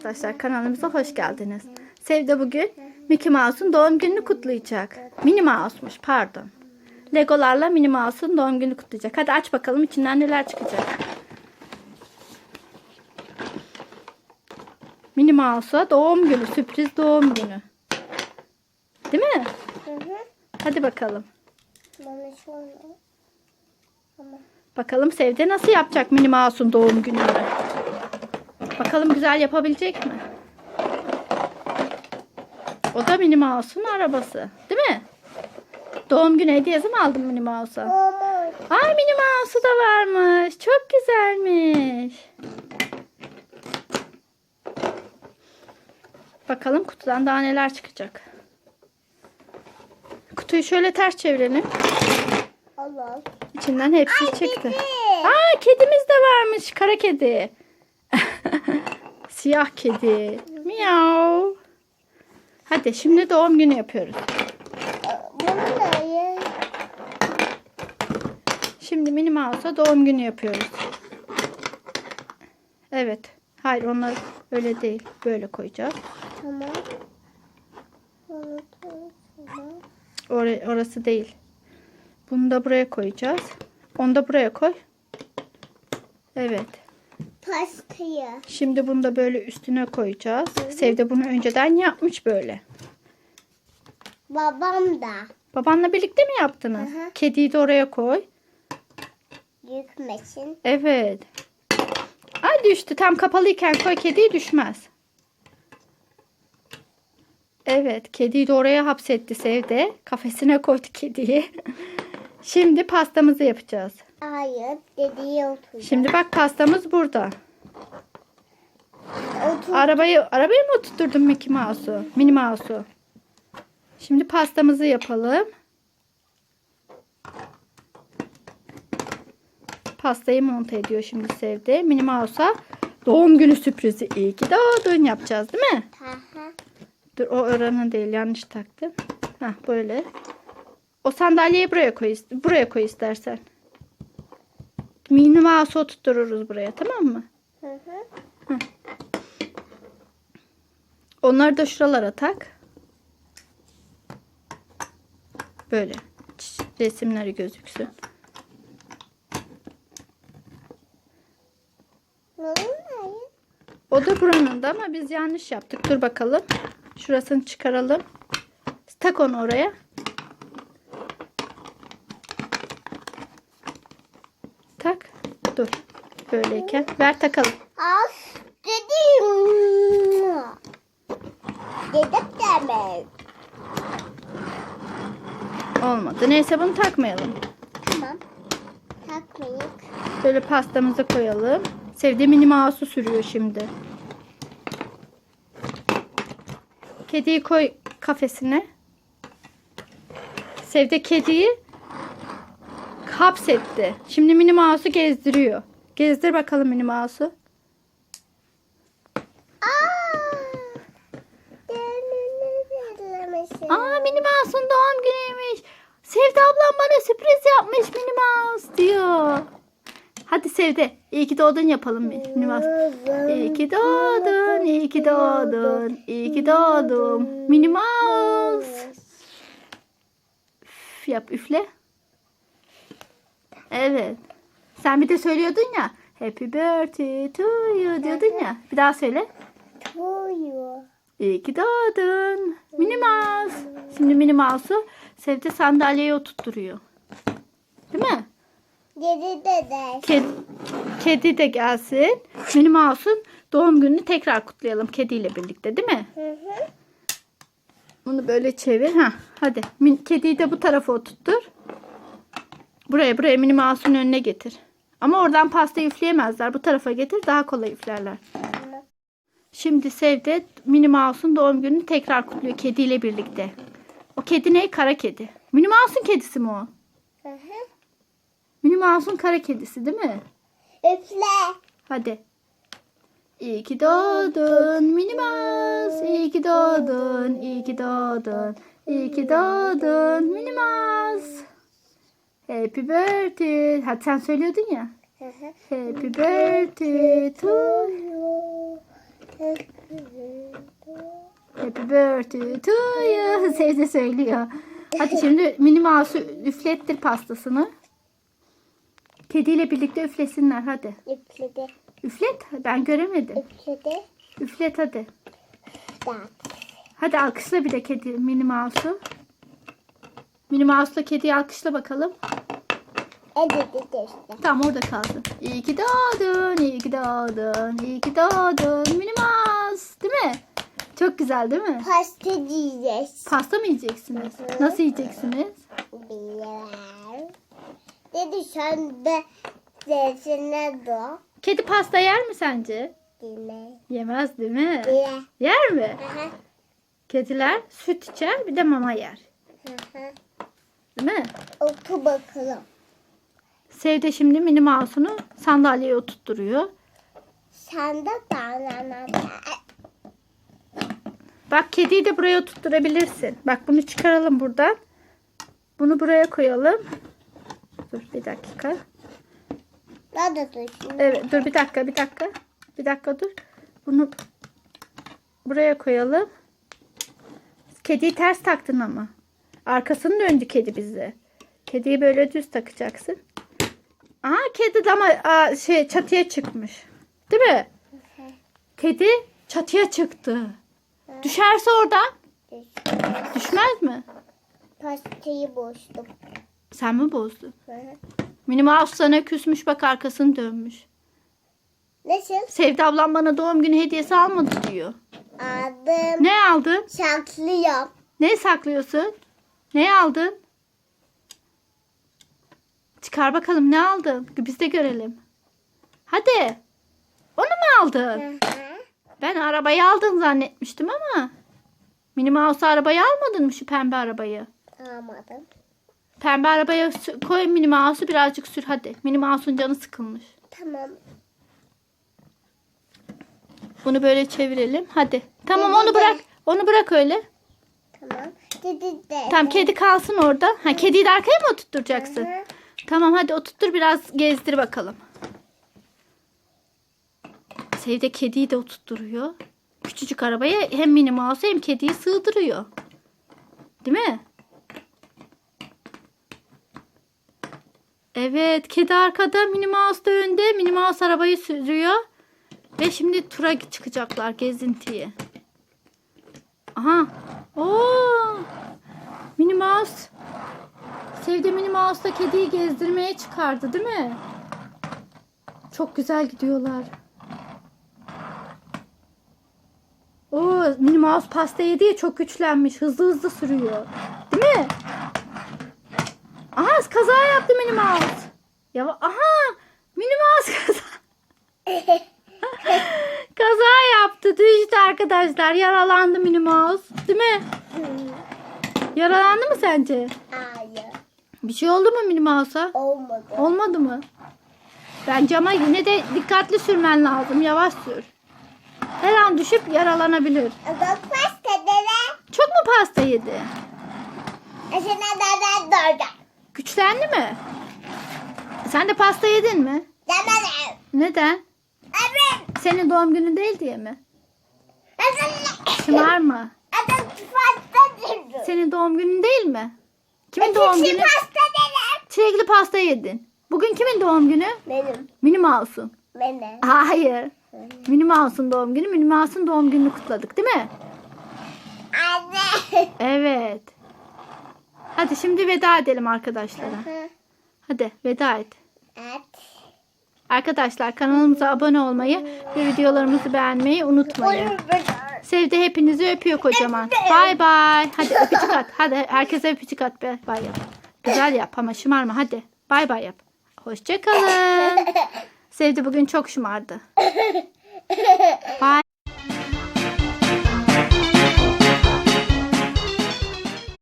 Arkadaşlar kanalımıza hoş geldiniz. Sevde bugün Mickey Mouse'un doğum gününü kutlayacak. Minnie Mouse'muş pardon. Legolarla Minnie Mouse'un doğum gününü kutlayacak. Hadi aç bakalım içinden neler çıkacak. Minnie Mouse'a doğum günü, sürpriz doğum günü. Değil mi? Hı hı. Hadi bakalım. Bakalım Sevde nasıl yapacak Minnie Mouse'un doğum gününü. Bakalım güzel yapabilecek mi? O da Minnie Mouse'un arabası. Değil mi? Doğum günü hediyesi mi aldın Minnie Mouse'a? Ay Minnie Mouse'u da varmış. Çok güzelmiş. Bakalım kutudan daha neler çıkacak. Kutuyu şöyle ters çevirelim. Allah. İçinden hepsi çıktı. kedi. Aa kedimiz de varmış. Kara kedi. Siyah kedi. Miau. Hadi şimdi doğum günü yapıyoruz. Bunu da ye. Şimdi Minnie Mouse'a doğum günü yapıyoruz. Evet. Hayır onlar öyle değil. Böyle koyacağız. Tamam. Bunu da tamam. Or- orası değil. Bunu da buraya koyacağız. Onu da buraya koy. Evet. Pastayı. Şimdi bunu da böyle üstüne koyacağız. Sevde bunu önceden yapmış böyle. Babam da Babanla birlikte mi yaptınız? Hı hı. Kediyi de oraya koy. yıkmasın. Evet. Ay düştü. Tam kapalıyken koy kediyi düşmez. Evet. Kediyi de oraya hapsetti Sevde. Kafesine koydu kediyi. Şimdi pastamızı yapacağız. Hayır dediği otur. Şimdi bak pastamız burada. Otur. Arabayı arabaya mı oturtturdun Mickey Mouse'u? Minnie Mouse'u. Şimdi pastamızı yapalım. Pastayı monte ediyor şimdi Sevde. Minnie Mouse'a doğum günü sürprizi iyi ki doğdun yapacağız değil mi? Aha. Dur o oranın değil yanlış taktım. Heh böyle. O sandalyeyi buraya koy buraya koy istersen. Minnie Mouse'u oturtururuz buraya tamam mı? Hı hı. Onları da şuralara tak. Böyle. Resimleri gözüksün. O da buranın da ama biz yanlış yaptık. Dur bakalım. Şurasını çıkaralım. Tak onu oraya. Tak. Dur. Böyleyken. Ver takalım. Az dedim. Dedim demek. Olmadı. Neyse bunu takmayalım. Tamam. Takmayık. Böyle pastamızı koyalım. Sevdiğim mini mouse'u sürüyor şimdi. Kediyi koy kafesine. Sevde kediyi hapsetti. Şimdi mini mouse'u gezdiriyor. Gezdir bakalım mini mouse'u. Aa! Mini mouse'un doğum günüymüş. Sevde ablam bana sürpriz yapmış mini mouse diyor. Hadi Sevde iyi ki doğdun yapalım mini mouse. İyi ki doğdun, iyi ki doğdun, iyi ki doğdum. Minnie Mouse. Üf, yap üfle. Evet. Sen bir de söylüyordun ya. Happy birthday to you diyordun ya. Bir daha söyle. Tuyu. İyi ki doğdun. Minnie Mouse. Şimdi Minnie Mouse'u Sevde sandalyeye oturtturuyor. Değil mi? Yedi dede. Kedi, kedi de gelsin. Minnie Mouse'un doğum gününü tekrar kutlayalım kediyle birlikte değil mi? Hı hı. Bunu böyle çevir. Ha, hadi. Min- Kediyi de bu tarafa oturttur. Buraya buraya Minnie Mouse'un önüne getir. Ama oradan pasta üfleyemezler. Bu tarafa getir daha kolay üflerler. Şimdi Sevde Minnie Mouse'un doğum gününü tekrar kutluyor kediyle birlikte. O kedi ne? Kara kedi. Minnie Mouse'un kedisi mi o? Hı hı. Minnie Mouse'un kara kedisi değil mi? Üfle. Hadi. İyi ki doğdun Minnie Mouse. İyi ki doğdun. İyi ki doğdun. İyi ki doğdun Minnie Mouse. Happy birthday. Hadi sen söylüyordun ya. Happy birthday to. Hı Happy birthday to you. Sevde söylüyor. Hadi şimdi Minnie Mouse'u üflettir pastasını. Kediyle birlikte üflesinler hadi. Üfledi. Üflet. Ben göremedim. Üfledi. Üflet hadi. Hadi alkışla bir de kedi Minnie Mouse'u. Minnie Mouse'la kediyi alkışla bakalım. Edildi işte. Tamam orada kalsın. İyi ki doğdun, iyi ki doğdun, iyi ki doğdun Minnie Mouse. Değil mi? Çok güzel değil mi? Pasta yiyeceğiz. Pasta mı yiyeceksiniz? Hı hı. Nasıl yiyeceksiniz? Bilemem. Dedi sen de sesine do. Kedi pasta yer mi sence? Dime. Yemez değil mi? Diye. Yer mi? Hı hı. Kediler süt içer bir de mama yer. Hı hı. Değil mi? Oku bakalım. Sevde şimdi Minnie Mouse'unu sandalyeye oturtturuyor. Sen de banana. Bak kediyi de buraya oturtturabilirsin. Bak bunu çıkaralım buradan. Bunu buraya koyalım. Dur bir dakika. Ben de düşün. Evet dur bir dakika bir dakika. Bir dakika dur. Bunu buraya koyalım. Kediyi ters taktın ama. Arkasını döndü kedi bize. Kediyi böyle düz takacaksın. Aa kedi de ama aa, şey çatıya çıkmış. Değil mi? Kedi çatıya çıktı. Düşerse oradan düşmez mi? Pastayı bozdum. Sen mi bozdun? Hı hı. Mouse sana küsmüş bak arkasını dönmüş. Nasıl? Sevda ablam bana doğum günü hediyesi almadı diyor. Aldım. Ne aldın? Saklıyorum. Ne saklıyorsun? Ne aldın? Çıkar bakalım ne aldın? Biz de görelim. Hadi. Onu mu aldın? Hı hı. Ben arabayı aldın zannetmiştim ama. Minnie Mouse arabayı almadın mı şu pembe arabayı? Almadım. Pembe arabaya koy Minnie Mouse'u birazcık sür hadi. Minnie Mouse'un canı sıkılmış. Tamam. Bunu böyle çevirelim. Hadi. Tamam onu bırak. Onu bırak öyle. Tamam. Dedi de. Tamam kedi kalsın orada. Ha kediyi de arkaya mı? Hı hı. Tamam hadi oturttur biraz gezdir bakalım. Sevde kediyi de oturtturuyor. Küçücük arabaya hem Minnie Mouse hem kediyi sığdırıyor. Değil mi? Evet kedi arkada Minnie Mouse da önde. Minnie Mouse arabayı sürüyor. Ve şimdi tura çıkacaklar gezintiye. Aha. Oo. Minnie Mouse Sevdiğim Minnie Mouse da kediyi gezdirmeye çıkardı değil mi? Çok güzel gidiyorlar. Oo, Minnie Mouse pasta yedi ya çok güçlenmiş. Hızlı hızlı sürüyor. Değil mi? Aha kaza yaptı Minnie Mouse. Ya aha Minnie Mouse kaza. kaza yaptı. Düştü arkadaşlar. Yaralandı Minnie Mouse. Değil mi? Yaralandı mı sence? Hayır. Bir şey oldu mu Minnie Mouse'a? Olmadı. Olmadı mı? Bence ama yine de dikkatli sürmen lazım. Yavaş sür. Her an düşüp yaralanabilir. Bak pasta dede. Çok mu pasta yedi? Sana dede doğdu. Güçlendi mi? Sen de pasta yedin mi? Demedim. Neden? Senin doğum günün değil diye mi? Şımarma. Senin doğum günün değil mi? Kimin doğum Öteki günü? pasta dede. Çilekli pasta yedin. Bugün kimin doğum günü? Benim. Minnie Mouse'un. Benim. Hayır. Minnie Mouse'un doğum günü. Minnie Mouse'un doğum gününü kutladık değil mi? Anne. Evet. Hadi şimdi veda edelim arkadaşlara. Hadi veda et. Evet. Arkadaşlar kanalımıza abone olmayı ve videolarımızı beğenmeyi unutmayın. Sevde hepinizi öpüyor kocaman. Bay bay. Hadi öpücük at. Hadi herkese öpücük at. Bay bay yap. Güzel yap ama şımarma hadi. Bay bay yap. Hoşçakalın. Sevde bugün çok şımardı. Bay.